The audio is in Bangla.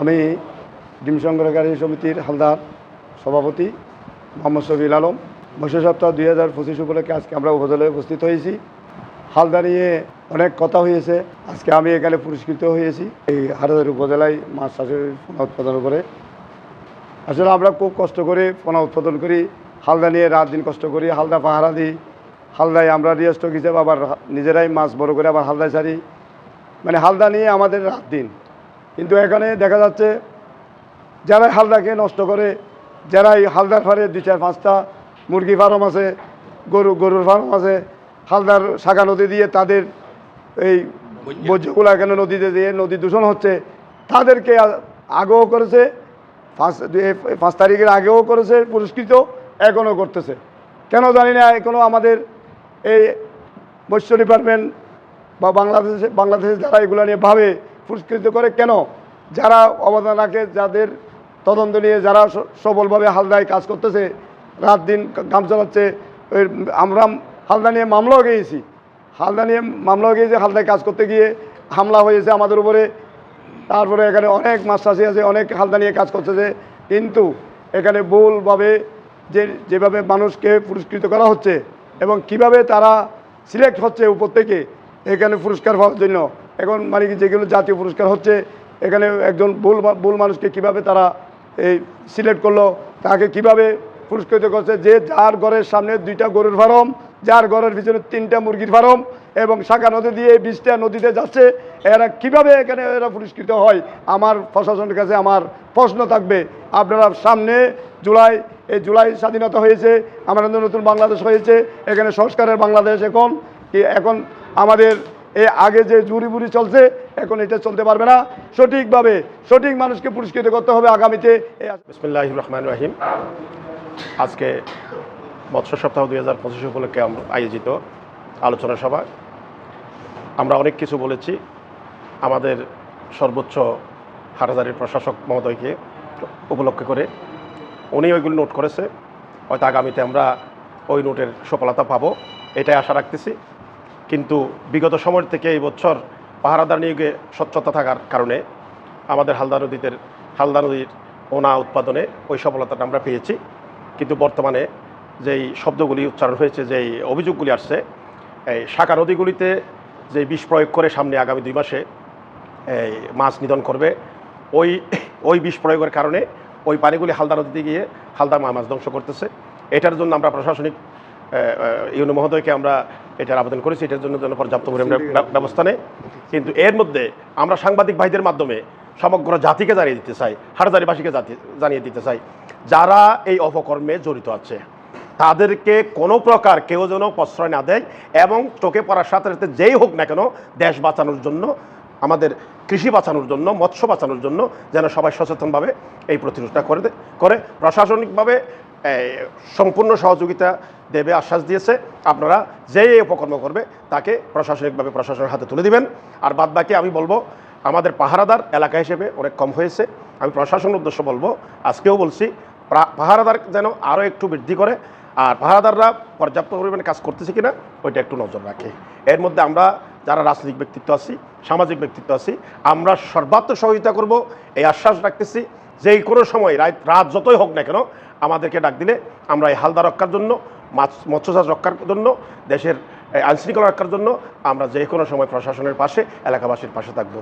আমি ডিম সংগ্রহকারী সমিতির হালদার সভাপতি মোহাম্মদ শফিল আলম। বর্ষ সপ্তাহ দুই হাজার পঁচিশ উপলক্ষে আজকে আমরা উপজেলায় উপস্থিত হয়েছি। হালদা নিয়ে অনেক কথা হয়েছে। আজকে আমি এখানে পুরস্কৃত হয়েছি। এই হাটাজারি উপজেলায় মাছ চাষের পোনা উৎপাদনের উপরে। আসলে আমরা খুব কষ্ট করে পোনা উৎপাদন করি। হালদা নিয়ে রাত দিন কষ্ট করি। হালদা পাহারা দিই। হালদায় আমরা রিয়াস্টক হিসেবে আবার নিজেরাই মাছ বড় করে আবার হালদায় ছাড়ি মানে হালদা নিয়ে আমাদের রাত দিন। কিন্তু এখানে দেখা যাচ্ছে যারাই হালদাকে নষ্ট করে যারাই হালদার ফারে দুই চার পাঁচটা মুরগি ফার্ম আছে গরু গরুর ফার্ম আছে হালদার শাখা নদী দিয়ে তাদের এই বর্জ্যগুলো এখানে নদীতে দিয়ে নদী দূষণ হচ্ছে তাদেরকে আগেও করেছে পাঁচ তারিখের আগেও করেছে পুরস্কৃত এখনও করতেছে। কেন জানি না এখনও আমাদের এই মৎস্য ডিপার্টমেন্ট বা বাংলাদেশে বাংলাদেশে যারা এগুলো নিয়ে ভাবে পুরস্কৃত করে কেন? যারা অবদান রাখে, যাদের তদন্ত নিয়ে যারা সবলভাবে হালদায় কাজ করতেছে, রাত দিন কাম চালাচ্ছে, ওই আমরা হালদা নিয়ে মামলাও গিয়েছি। হালদা নিয়ে মামলাও গিয়েছে, হালদায় কাজ করতে গিয়ে হামলা হয়েছে আমাদের উপরে। তারপরে এখানে অনেক চাষি আছে, অনেক হালদা নিয়ে কাজ করতেছে। কিন্তু এখানে ভুলভাবে যে, যেভাবে মানুষকে পুরস্কৃত করা হচ্ছে এবং কীভাবে তারা সিলেক্ট হচ্ছে উপর থেকে, এখানে পুরস্কার পাওয়ার জন্য এখন মানে যেগুলো জাতীয় পুরস্কার হচ্ছে, এখানে একজন ভুল ভুল মানুষকে কীভাবে তারা এই সিলেক্ট করল, তাকে কীভাবে পুরস্কৃত করছে, যে যার ঘরের সামনে দুইটা গরুর ফার্ম, যার ঘরের পিছনে তিনটা মুরগির ফার্ম এবং শাখা নদী দিয়ে বিশটা নদীতে যাচ্ছে, এরা কীভাবে এখানে এরা পুরস্কৃত হয়? আমার প্রশাসনের কাছে আমার প্রশ্ন থাকবে, আপনারা সামনে জুলাই, এই জুলাই স্বাধীনতা হয়েছে, আমাদের নতুন বাংলাদেশ হয়েছে, এখানে সংস্কারের বাংলাদেশ এখন এখন আমাদের এই আগে যে জুরি বুড়ি চলছে, এখন এটা চলতে পারবে না। সঠিকভাবে, সঠিক মানুষকে পুরস্কৃত করতে হবে আগামীতে। বিসমিল্লাহ রহমান রাহিম। আজকে মৎস্য সপ্তাহ দুই হাজার পঁচিশ উপলক্ষে আয়োজিত আলোচনা সভা। আমরা অনেক কিছু বলেছি। আমাদের সর্বোচ্চ হাটাজারির প্রশাসক মহোদয়কে উপলক্ষ করে। উনি ওইগুলো নোট করেছে। হয়তো আগামীতে আমরা ওই নোটের সফলতা পাবো। এটাই আশা রাখতেছি। কিন্তু বিগত সময় থেকে এই বছর পাহারাদার নিয়োগে স্বচ্ছতা থাকার কারণে আমাদের হালদা নদীতে হালদা নদীর ওনা উৎপাদনে ওই সফলতাটা আমরা পেয়েছি। কিন্তু বর্তমানে যেই শব্দগুলি উচ্চারণ হয়েছে, যেই অভিযোগগুলি আসছে, এই শাখা নদীগুলিতে যে বিষ প্রয়োগ করে সামনে আগামী দুই মাসে এই মাছ নিধন করবে, ওই ওই বিষ প্রয়োগের কারণে ওই পানিগুলি হালদা নদীতে গিয়ে হালদা মা মাছ ধ্বংস করতেছে। এটার জন্য আমরা প্রশাসনিক ইউনো মহোদয়কে আমরা এটার আবেদন করেছি এটার জন্য যেন পর্যাপ্ত পরিমাণে ব্যবস্থা নেই কিন্তু এর মধ্যে আমরা সাংবাদিক ভাইদের মাধ্যমে সমগ্র জাতিকে জানিয়ে দিতে চাই হাটজারিবাসীকে জাতি জানিয়ে দিতে চাই যারা এই অপকর্মে জড়িত আছে তাদেরকে কোনো প্রকার কেউ যেন প্রশ্রয় না দেয় এবং চোখে পড়ার সাথে সাথে যেই হোক না কেন দেশ বাঁচানোর জন্য আমাদের কৃষি বাঁচানোর জন্য মৎস্য বাঁচানোর জন্য যেন সবাই সচেতনভাবে এই প্রতিরোধটা করে দে- করে প্রশাসনিকভাবে সম্পূর্ণ সহযোগিতা দেবে, আশ্বাস দিয়েছে। আপনারা যে এই উপকর্ম করবে, তাকে প্রশাসনিকভাবে প্রশাসনের হাতে তুলে দিবেন। আর বাদ বাকি আমি বলব, আমাদের পাহারাদার এলাকা হিসেবে অনেক কম হয়েছে। আমি প্রশাসনের উদ্দেশ্য বলব, আজকেও বলছি পাহারাদার যেন আরও একটু বৃদ্ধি করে। আর পাহারাদাররা পর্যাপ্ত পরিমাণে কাজ করতেছে কিনা, ওইটা একটু নজর রাখে। এর মধ্যে আমরা যারা রাজনৈতিক ব্যক্তিত্ব আছি, সামাজিক ব্যক্তিত্ব আছি, আমরা সর্বাত্মক সহযোগিতা করব। এই আশ্বাস রাখতেছি যে কোনো সময় রাত যতই হোক না কেন আমাদেরকে ডাক দিলে আমরা এই হালদা রক্ষার জন্য, মাছ, মৎস্যচাষ রক্ষার জন্য, দেশের আইনশৃঙ্খলা রক্ষার জন্য আমরা যে কোনো সময় প্রশাসনের পাশে, এলাকাবাসীর পাশে থাকব।